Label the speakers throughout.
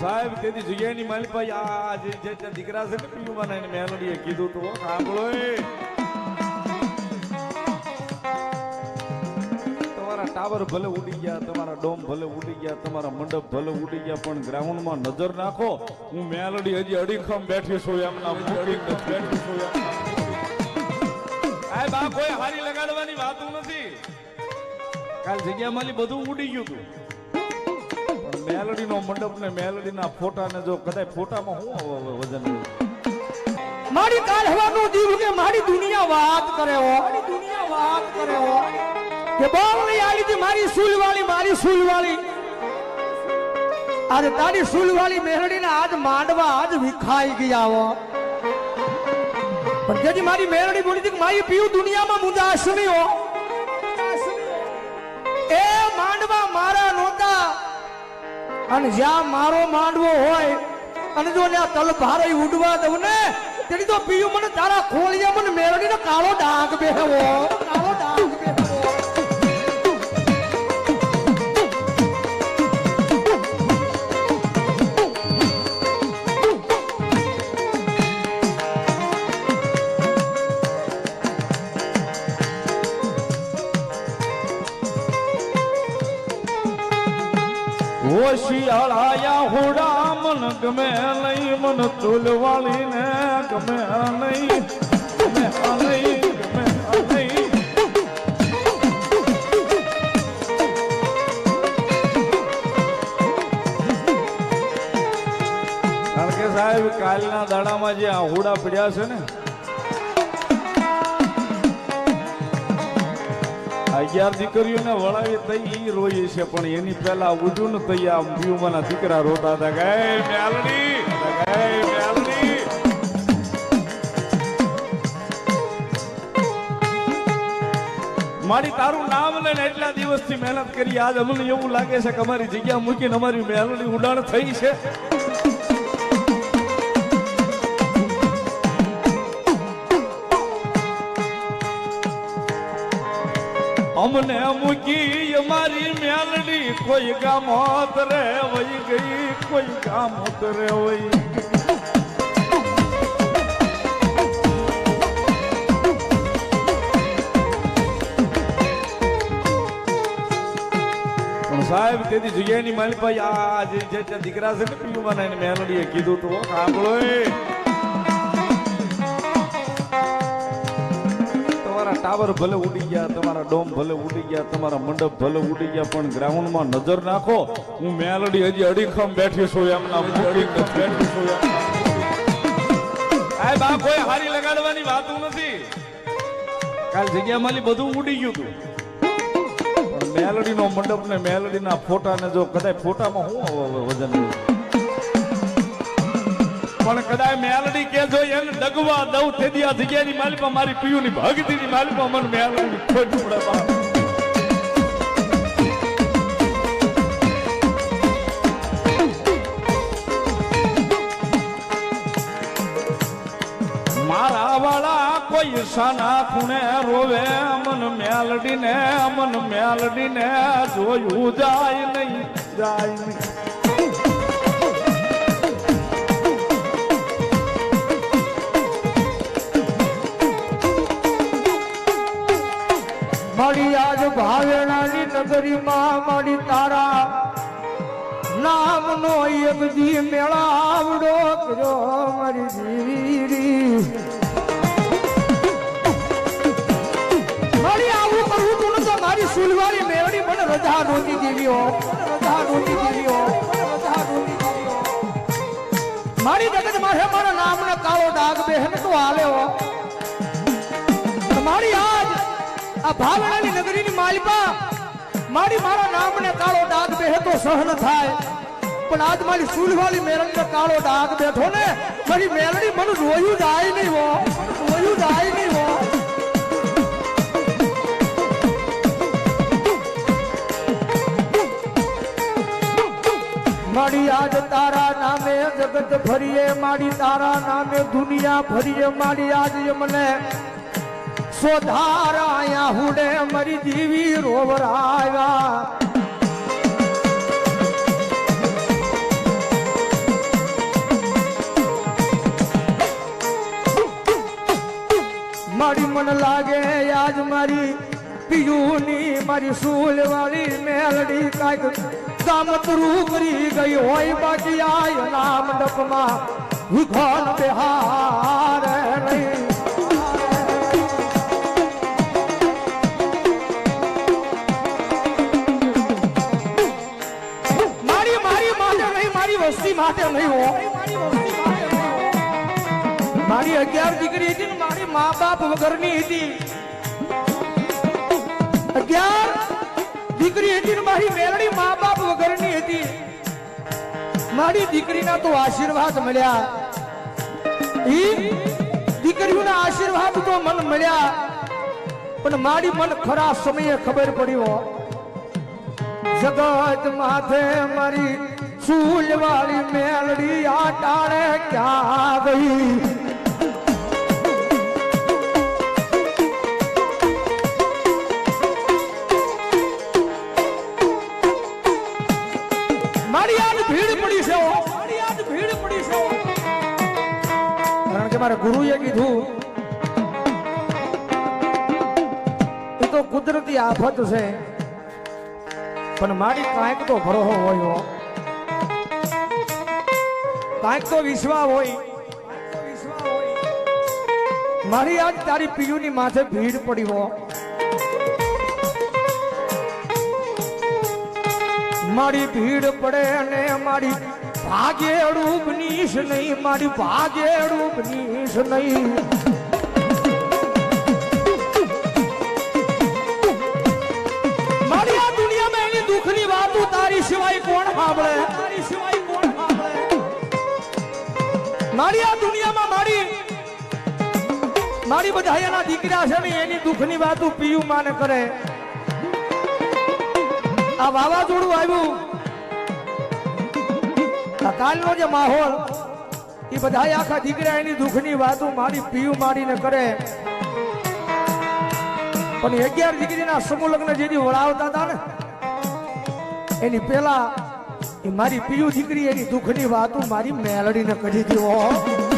Speaker 1: સાહેબ તેથી જગ્યાની માલી ભાઈ આ જે દીકરા છે ને પીયુમાં એને મેલોડીએ કીધું તો સાંભળો તમારા ટાવર ભલે ઉડી ગયા તમારા ડોમ ભલે ઉડી ગયા તમારા મંડપ ભલે ઉડી ગયા પણ ગ્રાઉન્ડમાં નજર નાખો હું મેલોડી હજી અડીખમ બેઠી છું એમના અડીખમ બેઠી છું આ બા કોઈ હારી લગાડવાની વાતું નથી. કાલ જગ્યા માલી બધું ઉડી ગયું હતું મેલડીનો મંડપ ને મેલડીના ફોટા ને જો કદાચ ફોટામાં હું વજન
Speaker 2: મારી કાલ હવાનું જીવ કે મારી દુનિયા વાત કરે હો. મારી દુનિયા વાત કરે હો. કે બોલની આલી હતી મારી સુલવાળી મારી સુલવાળી. આજે તારી સુલવાળી મેરડીના આજ માંડવા આજ વિખાઈ ગયા હો. પણ જેથી મારી મેલડી બોલી હતી મારી પીવું દુનિયામાં મુદાશની હો. એ માંડવા મારા અને જ્યાં મારો માંડવો હોય, અને જો આ તલ ભારે ઉડવા દઉં ને, તેની તો પીયું મને તારા ખોળિયા મને મેળવીને કાળો ડાઘ બેહવો.
Speaker 1: હોશિયાળાયા હોડા મન ગમે નહીં, મન ચૂલવાળી ને ગમે નહીં, ગમે કે સાહેબ, કાલના દાડામાં જે આહુડા હોડા પડ્યા છે ને અગિયાર દીકરીઓને વળાવી તઈ ઈ રોઈ છે, પણ એની પહેલા ઉજું ને તઈ આ વ્યુમાના દીકરા રોતા હતા. કે, "એ મેલડી કે મેલડી. મારી તારું નામ લઈને એટલા દિવસથી મહેનત કરી, આજ અમને એવું લાગે છે કે અમારી જગ્યા મૂકીને અમારી મેલડી ઉડાણ થઈ છે. અમને મૂકી અમારી મેલડી કોઈ ગામ રે વહી ગઈ, કોઈ ગામ રે વહી સાહેબ, તેથી જગ્યાની માલી ભાઈ આ જે દીકરા છે ને પીયુમાં એને મેલડીએ કીધું તું સાંભળો તમારા ટાવર ભલે ઉડી ગયા તમારા ડોમ ભલે ઉડી ગયા તમારા મંડપ ભલે ઉડી ગયા પણ ગ્રાઉન્ડમાં નજર નાખો. હું મેલડી હજી અડીખમ બેઠી છું એમના બેઠી છું આ બા કોઈ હારી લગાડવાની વાત નથી. કાલ જગ્યા માલી બધું ઉડી ગયું હતું મેલડી મેલડીનો મંડપ ને મેલડીના ફોટા ને જો કદાચ ફોટામાં શું વજન? પણ કદાચ મેલડી કે જો એને ડગવા દઉં તે દી આ જગ્યાની માલિકા મારી પિયુની ભગતીની માલિકા મને મેલડી ખોટું પડે કોઈ સાના ખૂણે રોવે, અમન મેલડી ને અમન મેલડી ને જોયું જાય નહીં જાય નહીં.
Speaker 2: મારી આજ ભાવેણાની નગરીમાં મારી તારા નામનો એક દી મેળા આવડો કર્યો મારી દીરી. મારી સુલવારી મેળવી મને રજા નહોતી દેવીઓ રજા નહોતી દેવીઓ મારી જગત માથે મારા નામને કાળો ડાઘ બેહન તો આલ્યો મારી આ ભાવનાની નગરીની માલિકા, મારી મારા નામને કાળો ડાઘ બેહતો સહન થાય. પણ આજ મારી સુલવાળી મેરણને કાળો ડાઘ બેઠો ને, મારી મેરણી મને રોયું જાય નહીં હો, રોયું જાય નહીં હો. મારી આજ તારા નામે જગત ફરીએ મારી તારા નામે દુનિયા ફરીએ મારી આજ મને સોધારાયા હુડે મરી દીવી રોવરાયા. મારી મન લાગે આજ મારી પિયુની, મારી સૂલ વાળી મેલડી કાંઈક દામતરું કરી ગઈ હોય બાકી આ નામ ડપમાં વિઘોન બિહાર. મારી માટે નહીં મારી અગિયાર દીકરી હતી મારી મા બાપ વગરની હતી. અગિયાર દીકરી હતી મારી મેળણી મા બાપ વગરની હતી. મારી દીકરીના તો આશીર્વાદ મળ્યા. ઈ દીકરીઓના આશીર્વાદ તો મન મળ્યા. પણ મારી મન ખરા સમયે ખબર પડી હો. જગત માથે મારી સૂલ વાળી મેલડી આ ટાળે ક્યાં ગઈ. કારણ કે મારા ગુરુએ કીધું, એ તો કુદરતી આફત છે, પણ મારી કાંઈક તો ભરોહો હોય તો વિશ્વા હોય. મારી આજ તારી પીયુની માથે ભીડ પડી હો. મારી ભીડ પડે અને મારી ભાગે રૂપ નીશ નહીં, મારી ભાગે રૂપ નીશ નહીં. મારી આ દુનિયામાં મારી મારી બધા એના દીકરા છે ને, એની દુઃખની વાતો પીયું માને કરે. આ વાવાઝોડું આવ્યું. કાલનો જે માહોલ, એ બધા આખા દીકરા એની દુઃખની વાતો મારી પીયું મારીને કરે. પણ અગિયાર દીકરીના સમૂહ લગ્ન જેથી વળાવતા હતા ને, એની પેલા મારી પીયુ દીકરી એની દુઃખની વાતો મારી મેલડીને કરી દીધો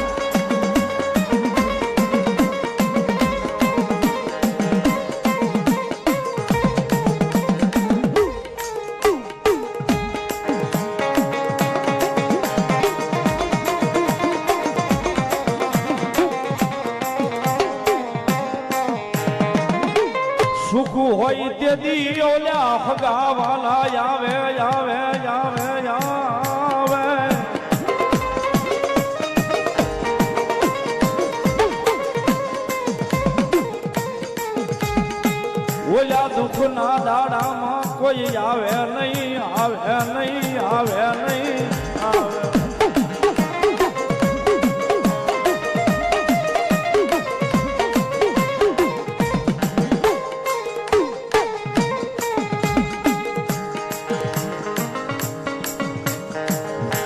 Speaker 1: ઓલા દુઃખના દાડામાં કોઈ આવે નહીં આવે નહીં આવે નહીં. આવે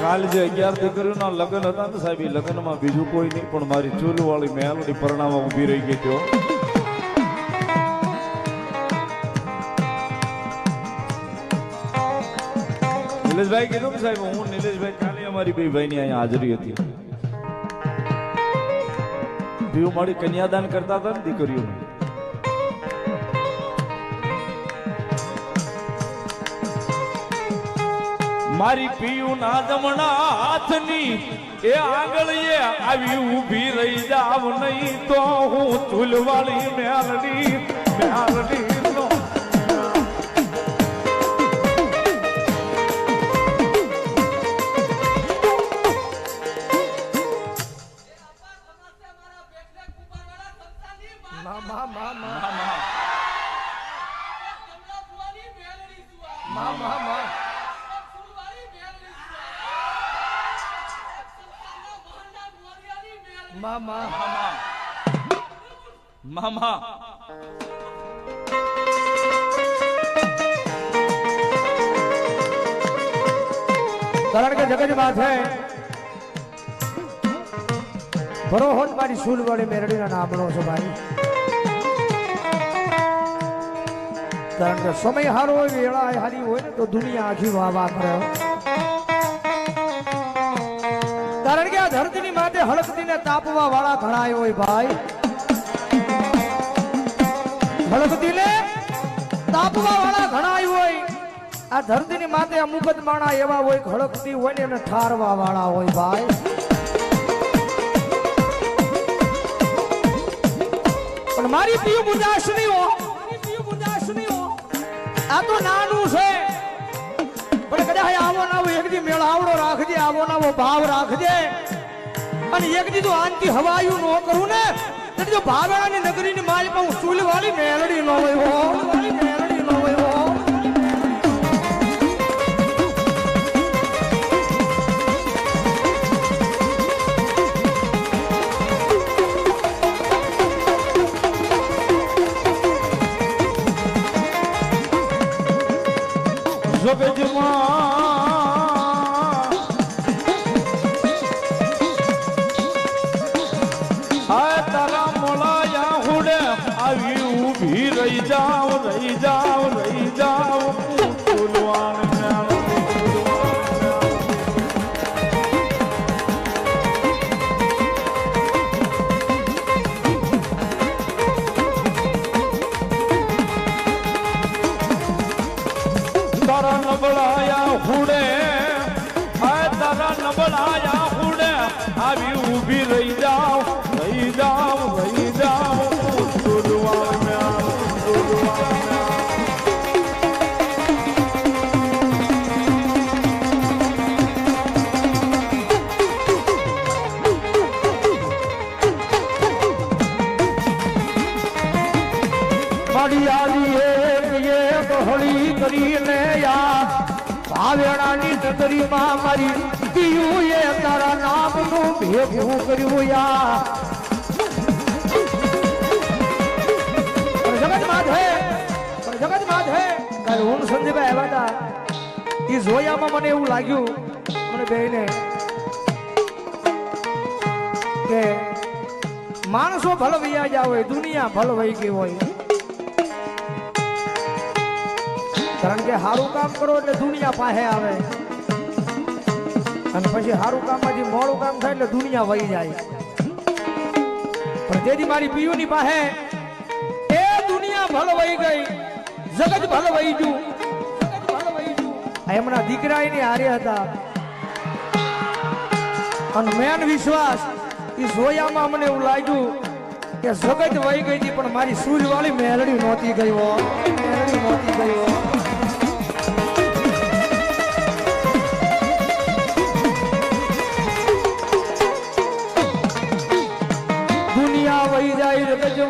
Speaker 1: કાલ જે અગિયાર દીકરીઓના લગ્ન હતા ને સાહેબ, એ લગ્નમાં બીજું કોઈ નહીં, પણ મારી ચૂલ વાળી મેલડી પરણામાં ઊભી રહી ગઈ નિલેશભાઈ કીધું સાહેબ, હું નિલેશભાઈ કાલે અમારી બે ભાઈની અહીંયા હાજરી હતી. પીવું મારી કન્યાદાન કરતા હતા ને દીકરીઓ મારી પીયું ના જમણા હાથની એ આંગળીએ આવી ઊભી રહી જાવ નહીં તો હું ચૂલવાળી મેલડી મેલડી
Speaker 2: મા મા મા. મા મા.
Speaker 1: મામા
Speaker 2: કારણ કે જગત માથે ભરોહોત મારી સુલ વાળી મેરડીના નામનો છે ભાઈ. કારણ કે સમય હારો હોય વેળા હારી હોય ને તો દુનિયા આખી વાહ કરે. કારણ કે આ ધરતીની માથે હળકતીને તાપવા વાળા ઘણા હોય ભાઈ. હળકતી ને તાપવા વાળા ઘણા હોય. આ ધરતીની માથે અમુક જ માણા એવા હોય હળકતી હોય ને એને ઠારવા વાળા હોય ભાઈ. પણ મારી પીયુ મુદાસનીઓ, મારી નહીં મુદાસનીઓ આ તો નાનું છે. પણ કદાચ આવો ના આવો, એક દી મેળાવડો રાખજે, આવો ના આવો ભાવ રાખજે. અને એક દી તો આનથી હવાયું ન કરું ને જો ભાવેણાની નગરીની માલિકા હું સુલ વાળી મેલડી ન હોય
Speaker 1: આ તારા નબળાયા ફૂડે આવી ઊભી રહી
Speaker 2: નગરીમાં મારી પીયું એ તારા નામનું ભેગું કર્યું યા. જગત માધે જગત માધે કાલે હું ને આવ્યા હતા. એ જોયામાં મને એવું લાગ્યું, મને બેને કે માણસો ભલવૈયા ગયા હોય દુનિયા ભલ વહી ગઈ હોય. કારણ કે સારું કામ કરો એટલે દુનિયા પાસે આવે. અને પછી સારું કામમાંથી મોડું કામ થાય એટલે દુનિયા વહી જાય. પણ તેથી મારી પીયુની પાસે એ દુનિયા ભલે વહી ગઈ, જગત વહી ગયું. ગયું. એમના દીકરા એની હારે હતા. અને મેન વિશ્વાસ એ જોયામાં મને એવું લાગ્યું કે જગત વહી ગઈ હતી, પણ મારી સૂર્યવાળી મેલડી નહોતી હો. મેલડી નહોતી ગઈ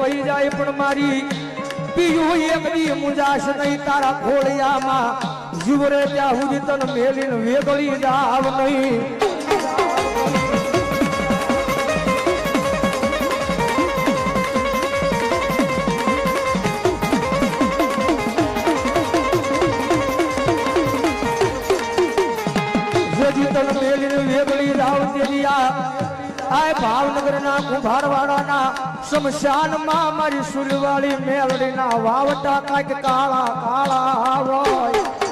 Speaker 2: વહી જાય પણ મારી પીયું એક દી મુજાશ નહીં, તારા ખોળિયામાં જીવરે ત્યાં સુધી તને મેલીને વેગળી જાવ નહીં. તને મેલીને વેગળી જાવ તેની આ ભાવનગર ના કુંભારવાડા ના શમશાનમાં મારી સુરવાળી મેલડી ના વાવટા કાંઈક કાળા કાળા હોય.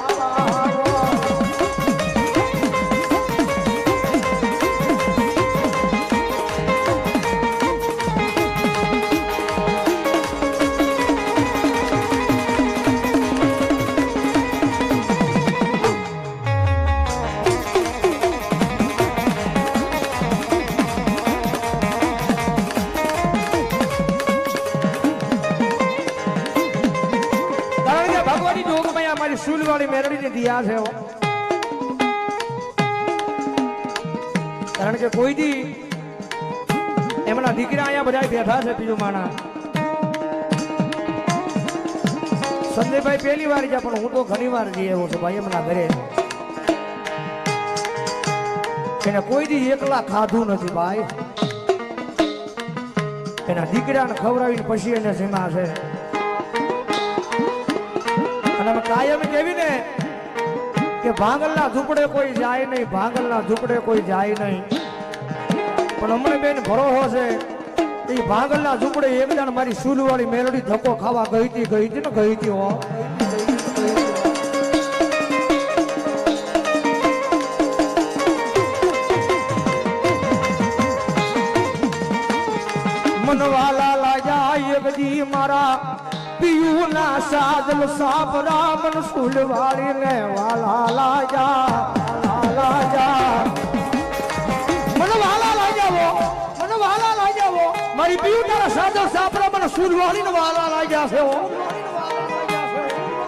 Speaker 2: અમારી સુલવાળી મેરડીની દિયા છે કારણ કે કોઈ દી એમના દીકરા અહીંયા બધા બેઠા છે બીજું માણા. સંજયભાઈ પહેલી વાર ગયા, પણ હું તો ઘણી વાર જઈ આવ્યો છું ભાઈ એમના ઘરે. એને કોઈ દી એકલા ખાધું નથી ભાઈ. એના દીકરાને ખવડાવીને પછી એને સીમા છે. અને કાયમ કેવી ને કે ભાંગલના ઝૂંપડે કોઈ જાય નહીં, ભાંગલના ઝૂંપડે કોઈ જાય નહીં. પણ અમને બેન ભરોસો છે, એ ભાંગલના ઝૂંપડે એક જાણ મારી સુલવાળી મેલડી ધક્કો ખાવા ગઈ હતી ગઈ હતી ને ગઈ હતી હો. ના સાજલ સાપ રામન ફૂલવાળી ને વાલા લાજા લાજા. મને વાલા લાજાવો, મને વાલા લાજાવો. મારી પિયું તારા સાજલ સાપ રામન ફૂલવાળી ને વાલા લાજા છે.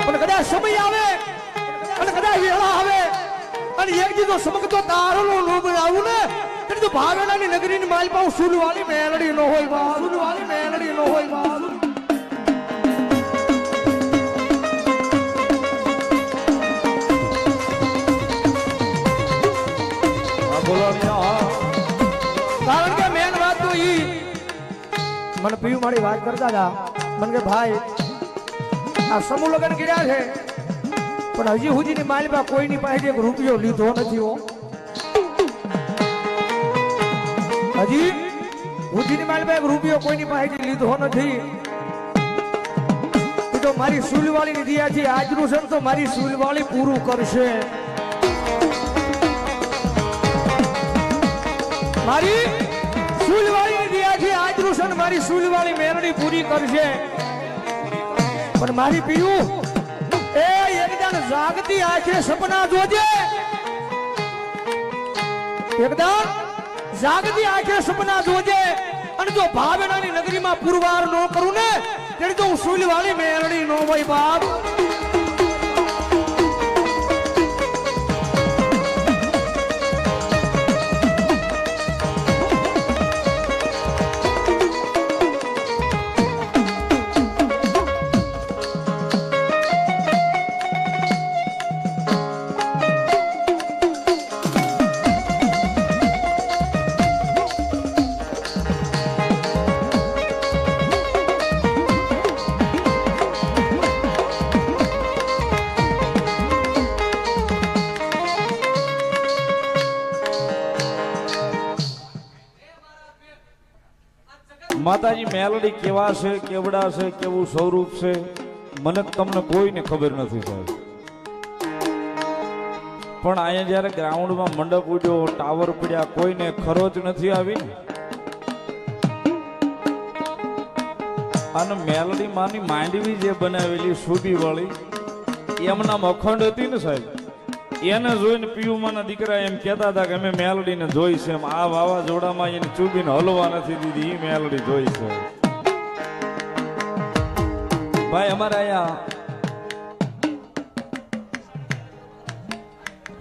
Speaker 2: પણ કદાચ સમય આવે, અને કદાચ વેળા આવે, અને એક દીધો સમકતો તારલો લોભ આવું ને એટલે તો ભાવેલાની નગરીની માલ પાઉં સુલવાળી મેલડી નો હોય બા સુલવાળી મેલડી નો હોય
Speaker 1: બોલો
Speaker 2: કારણ કે મેન વાત તો ઈ, મને પીયું મારી વાત કરતા હતા. મને કે ભાઈ, આ સમૂહ લગ્ન કર્યા છે, પણ હજી સુધીની માલિકા કોઈની પાસે એક રૂપિયો લીધો નથી હો. હજી સુધીની માલિકા એક રૂપિયો કોઈની પાસેથી લીધો નથી. તો મારી સુલવાળી ની દિયાથી આજનું મારી સુલવાળી પૂરું કરશે. મારી સુલવાળી દિયાથી આજનું છે ને મારી સુલવાળી મેરણી પૂરી કરશે. પણ મારી પીયું, એ એકદમ જાગતી આંખે સપના જોજે. એકદમ જાગતી આંખે સપના જોજે. અને જો ભાવેનાની નગરીમાં પુરવાર ન કરું ને, ત્યારે તો હું સુલવાળી મેરણી નો હોય બાપ.
Speaker 1: મેલડી કેવા છે, કેવડા છે, કેવું સ્વરૂપ છે, મને તમને કોઈને ખબર નથી સાહેબ. પણ અહીંયા જ્યારે ગ્રાઉન્ડમાં મંડપ ઉડ્યો, ટાવર પડ્યા, કોઈને ખરોચ નથી આવી અને મેલડી માની માંડવી જે બનાવેલી સુબી વાળી એમના અખંડ હતી ને સાહેબ. એને જોઈને પિયુમાના દીકરા એમ કહેતા હતા કે અમે મેલડીને જોઈ છે. આ વાવાઝોડામાં એને ચૂબીને હલવા નથી દીધી એ મેલડી જોઈ છે. ભાઈ, અમારે અહીંયા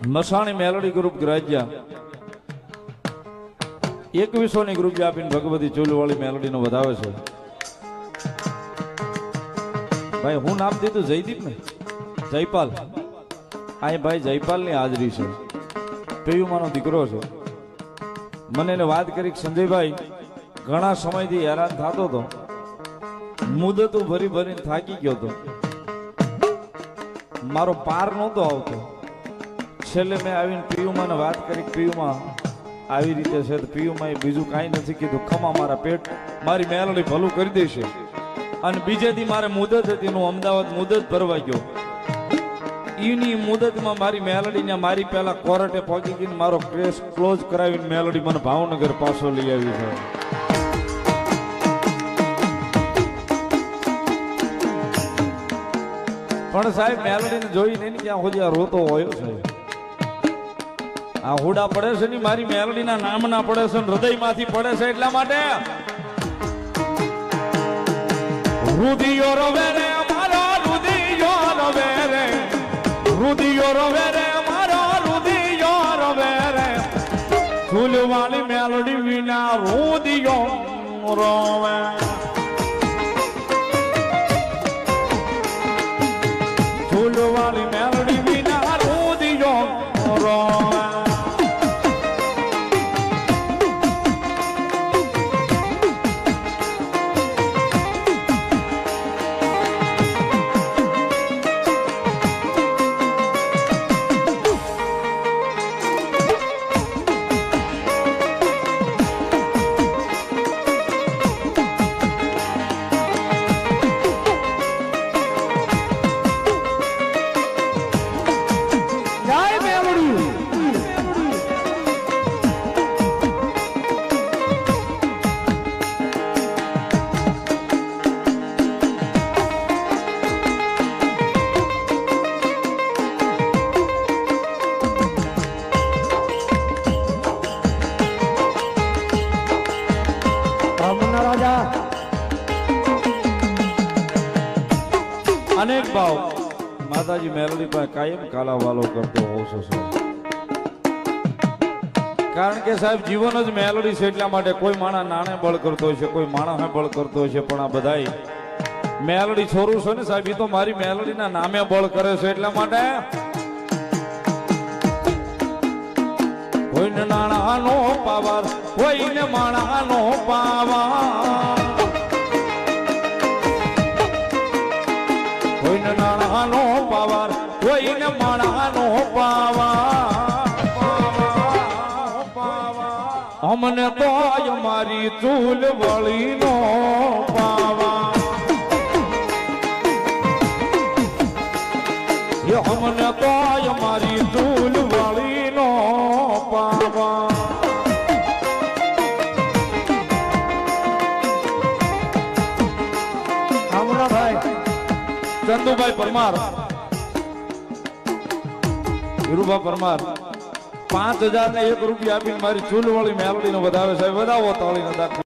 Speaker 1: મસાણી મેલડી ગ્રુપ ગ્રાજ્યા એકવીસો ની ગ્રુપ આપીને ભગવતી ચૂલવાળી મેલડીનો વધાવે છે. ભાઈ, હું નામ દીધું જયદીપ ને જયપાલ. આ ભાઈ જયપાલની હાજરી છે. પેયુમાનો દીકરો છે. મને એને વાત કરી સંજયભાઈ, ઘણા સમયથી હેરાન થતો હતો. મુદતો ભરી ભરીને થાકી ગયો હતો મારો પાર નહોતો આવતો. છેલ્લે મેં આવીને પિયુમાને વાત કરી, પિયુમાં, આવી રીતે છે તો એ બીજું કાંઈ નથી કીધું. ખમા મારા પેટ, મારી મેલડી ભલું કરી દેશે. અને બીજેથી મારે મુદત હતી હું અમદાવાદ મુદત ભરવા ગયો. એની મુદતમાં મારી મેલડીને મારી પહેલા કોર્ટે પહોંચી ગઈને મારો કેસ ક્લોઝ કરાવીને મેલડી મને ભાવનગર પાછો લઈ આવી છે. પણ સાહેબ, મેલડીને જોઈ નહીં ક્યાં સુધી આ રોતો હોય છે? આ હુડા પડે છે ને, મારી મેલડીના નામના પડે છે હૃદયમાંથી પડે છે એટલા માટે. રુધિયો રવે રે અમારો રુધિયો રવે રે. રુધિયો રવે રે અમારો રુધિયો રવે રે. ફૂલવાળી મેલડી વિના રુધિયો રોવે. અનેક ભાવ. માતાજી મેલડી પાસે કાયમ કાલા વાલો કરતો હોઉં છું. કારણ કે, સાહેબ, જીવન જ મેલડી છે એટલા માટે કોઈ માણા નાણે બળ કરતો હોય છે, કોઈ માણસ બળ કરતો છે, પણ આ બધા મેલડી છોરું છે ને, સાહેબ એ તો મારી મેલડીના નામે બળ કરે છે એટલા માટે. કોઈને નાણાનો પાવર, કોઈને માણાનો પાવર. કોઈને નાણાનો પાવાર, કોઈને માણાનો પાવર. અમને તો મારી ચૂલ વળીનો પાવા અમને તો મારી ચૂલ ચંદુભાઈ પરમાર વીરુભા પરમાર પાંચ હજાર ને એક રૂપિયા આપીને મારી ચૂલવાળી મેલડી નો વધાવે સાહેબ વધાવો તાળી દાખલ.